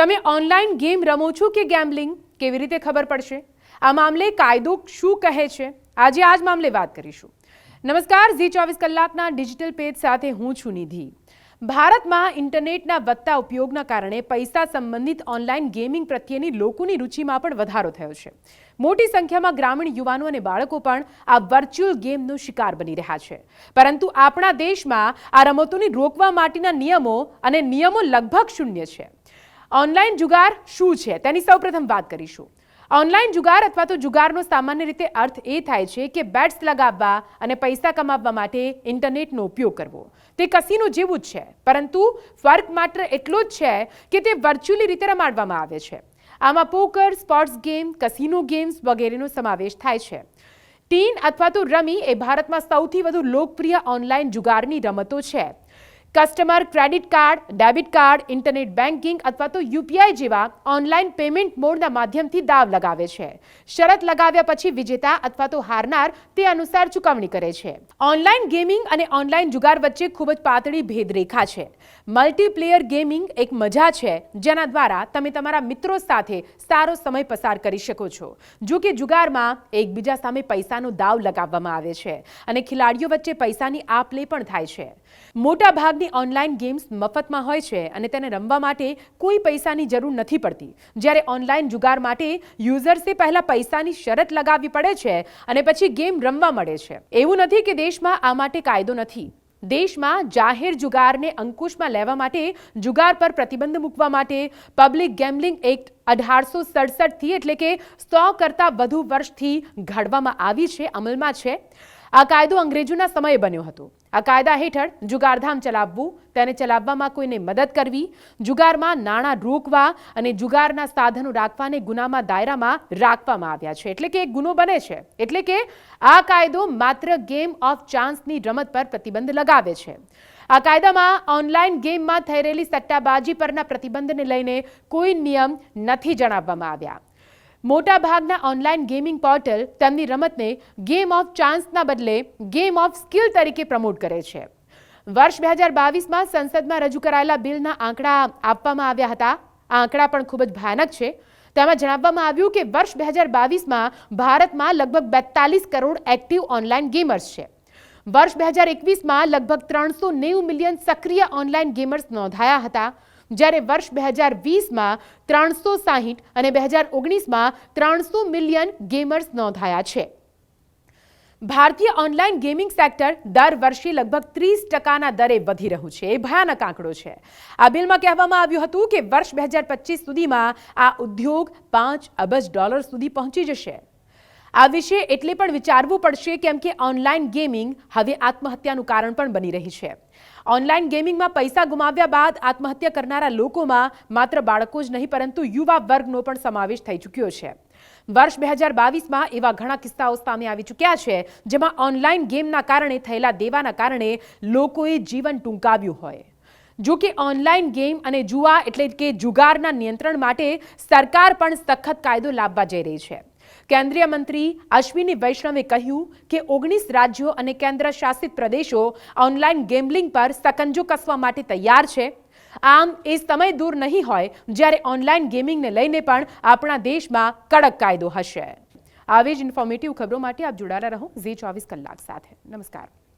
તમે online game રમો છો કે ગેમ્બલિંગ કેવી રીતે ખબર પડશે? આ મામલે કાયદો શું કહે છે? આજે આ જ મામલે વાત કરીશું. નમસ્કાર, ઝી ચોવીસ કલાકના ડિજિટલ પેજ સાથે હું છું નિધિ. ભારતમાં ઇન્ટરનેટના વધતા ઉપયોગના કારણે પૈસા સંબંધિત ઓનલાઈન ગેમિંગ પ્રત્યેની લોકોની રુચિમાં પણ વધારો થયો છે. મોટી સંખ્યામાં ગ્રામીણ યુવાનો અને બાળકો પણ આ વર્ચ્યુઅલ ગેમનો શિકાર બની રહ્યા છે. પરંતુ આપણા દેશમાં આ રમતોને રોકવા માટેના નિયમો અને નિયમો લગભગ શૂન્ય છે. ઓનલાઈન જુગાર શું છે? તેની સૌપ્રથમ વાત કરીશું. ઓનલાઈન જુગાર અથવા તો જુગારનો સામાન્ય રીતે અર્થ એ થાય છે કે બેટ્સ લગાવવા અને પૈસા કમાવવા માટે ઇન્ટરનેટનો ઉપયોગ કરવો. તે કસીનો જેવું જ છે, પરંતુ ફર્ક માત્ર એટલો જ છે કે તે વર્ચ્યુઅલી રીતે રમાડવામાં આવે છે. આમાં poker, sports game, casino games વગેરેનો સમાવેશ થાય છે. ટીન અથવા તો રમી એ ભારતમાં સૌથી વધુ લોકપ્રિય ઓનલાઈન જુગારની રમતો છે. Customer credit card, debit card, internet banking અથવા તો યુપીઆઈ જેવા ઓનલાઈન પેમેન્ટ મોડના માધ્યમથી દાવ લગાવે છે. શરત લગાવ્યા પછી વિજેતા અથવા તો હારનાર તે અનુસાર ચૂકવણી કરે છે. ઓનલાઈન ગેમિંગ અને ઓનલાઈન જુગાર વચ્ચે ખૂબ જ પાતળી ભેદરેખા છે. મલ્ટીપ્લેયર ગેમિંગ એક મજા છે, જેના દ્વારા તમે તમારા મિત્રો સાથે સારો સમય પસાર કરી શકો છો. જો કે જુગારમાં એકબીજા સામે પૈસાનો દાવ લગાવવામાં આવે છે અને ખેલાડીઓ વચ્ચે પૈસાની આપ લે પણ થાય છે. મોટા ભાગની ઓનલાઈન ગેમ્સ મફતમાં હોય છે અને તેને રમવા માટે કોઈ પૈસાની જરૂર નથી પડતી. જ્યારે ઓનલાઈન જુગાર માટે યુઝર્સે પહેલા પૈસાની શરત લગાવવી પડે છે અને પછી ગેમ રમવા મળે છે. એવું નથી કે દેશમાં આ માટે કાયદો નથી. દેશમાં જાહેર જુગારને અંકુશમાં લેવા માટે જુગાર પર પ્રતિબંધ મૂકવા માટે પબ્લિક ગેમ્બલિંગ એક્ટ અઢારસો સડસઠથી એટલે કે સો કરતાં વધુ વર્ષથી ઘડવામાં આવી છે, અમલમાં છે. આ કાયદો અંગ્રેજોના સમયે બન્યો હતો. આ કાયદા હેઠળ જુગારધામ ચલાવવું, તેને ચલાવવામાં કોઈને મદદ કરવી, જુગારમાં નાણાં રોકવા અને જુગારના સાધનો રાખવાને ગુનામાં દાયરામાં રાખવામાં આવ્યા છે. એટલે કે ગુનો બને છે. એટલે કે આ કાયદો માત્ર ગેમ ઓફ ચાન્સની રમત પર પ્રતિબંધ લગાવે છે. આ કાયદામાં ઓનલાઈન ગેમમાં થઈ રહેલી સટ્ટાબાજી પરના પ્રતિબંધને લઈને કોઈ નિયમ નથી જણાવવામાં આવ્યા. મોટા ભાગના ઓનલાઈન ગેમિંગ પોર્ટલ તેમની રમતને ગેમ ઓફ ચાન્સના બદલે ગેમ ઓફ સ્કિલ તરીકે પ્રમોટ કરે છે. વર્ષ બે હજાર બાવીસમાં સંસદમાં રજૂ કરાયેલા બિલના આંકડા આપવામાં આવ્યા હતા. આ આંકડા પણ ખૂબ જ ભયાનક છે. તેમાં જણાવવામાં આવ્યું કે વર્ષ બે હજાર બાવીસમાં ભારતમાં લગભગ બેતાલીસ કરોડ એક્ટિવ ઓનલાઈન ગેમર્સ છે. વર્ષ બે હજાર એકવીસમાં લગભગ ત્રણસો નેવું મિલિયન સક્રિય ઓનલાઈન ગેમર્સ નોંધાયા હતા. જ્યારે વર્ષ બે હજાર વીસમાં ત્રણસો સાહીઠ અને બે હજાર ઓગણીસમાં ત્રણસો મિલિયન ગેમર્સ નોંધાયા છે. ભારતીય ઓનલાઈન ગેમિંગ સેક્ટર દર વર્ષે લગભગ ત્રીસ ટકાના દરે વધી રહ્યું છે. એ ભયાનક આંકડો છે. આ બિલમાં કહેવામાં આવ્યું હતું કે વર્ષ બે હજાર પચીસ સુધીમાં આ ઉદ્યોગ પાંચ અબજ ડોલર સુધી પહોંચી જશે. આ વિશે એટલે પણ વિચારવું પડશે કેમ કે ઓનલાઈન ગેમિંગ હવે આત્મહત્યાનું કારણ પણ બની રહી છે. ઓનલાઈન ગેમિંગમાં પૈસા ગુમાવ્યા બાદ આત્મહત્યા કરનારા લોકોમાં માત્ર બાળકો જ નહીં, પરંતુ યુવા વર્ગનો પણ સમાવેશ થઈ ચૂક્યો છે. વર્ષ બે હજાર બાવીસમાં એવા ઘણા કિસ્સાઓ સામે આવી ચૂક્યા છે, જેમાં ઓનલાઈન ગેમના કારણે થયેલા દેવાના કારણે લોકોએ જીવન ટૂંકાવ્યું હોય. જો કે ઓનલાઈન ગેમ અને જુઆ એટલે કે જુગારના નિયંત્રણ માટે સરકાર પણ સખત કાયદો લાવવા જઈ રહી છે. કેન્દ્રીય મંત્રી અશ્વિની વૈષ્ણવે કહ્યું કે ઓગણીસ રાજ્યો અને કેન્દ્ર શાસિત પ્રદેશો ઓનલાઈન ગેમ્બલિંગ પર સકંજો કસવા માટે તૈયાર છે. આમ, એ સમય દૂર નહીં હોય જ્યારે ઓનલાઈન ગેમિંગને લઈને પણ આપણા દેશમાં કડક કાયદો હશે. આવી જ ઇન્ફોર્મેટિવ ખબરો માટે આપ જોડાયેલા રહો ઝી ચોવીસ કલાક સાથે. નમસ્કાર.